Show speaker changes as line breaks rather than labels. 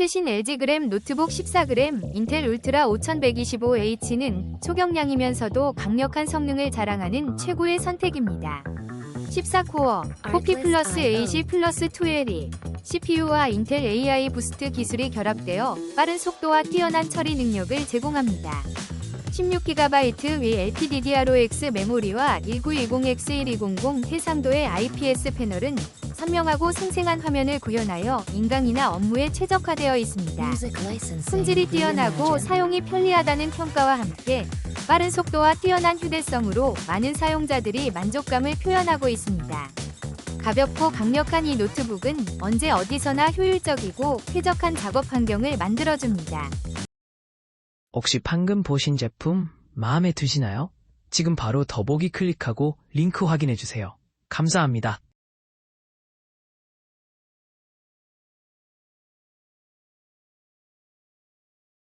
최신 LG 그램 노트북 14그램 인텔 울트라 5125H는 초경량이면서도 강력한 성능을 자랑하는 최고의 선택입니다. 14코어, 코피 플러스 AC 플러스 2L이 CPU와 인텔 AI 부스트 기술이 결합되어 빠른 속도와 뛰어난 처리 능력을 제공합니다. 16GB 위 LPDDR5X 메모리와 1920X1200 해상도의 IPS 패널은 선명하고 생생한 화면을 구현하여 인강이나 업무에 최적화되어 있습니다. 품질이 뛰어나고 사용이 편리하다는 평가와 함께 빠른 속도와 뛰어난 휴대성으로 많은 사용자들이 만족감을 표현하고 있습니다. 가볍고 강력한 이 노트북은 언제 어디서나 효율적이고 쾌적한 작업 환경을 만들어줍니다.
혹시 방금 보신 제품 마음에 드시나요? 지금 바로 더보기 클릭하고 링크 확인해주세요. 감사합니다.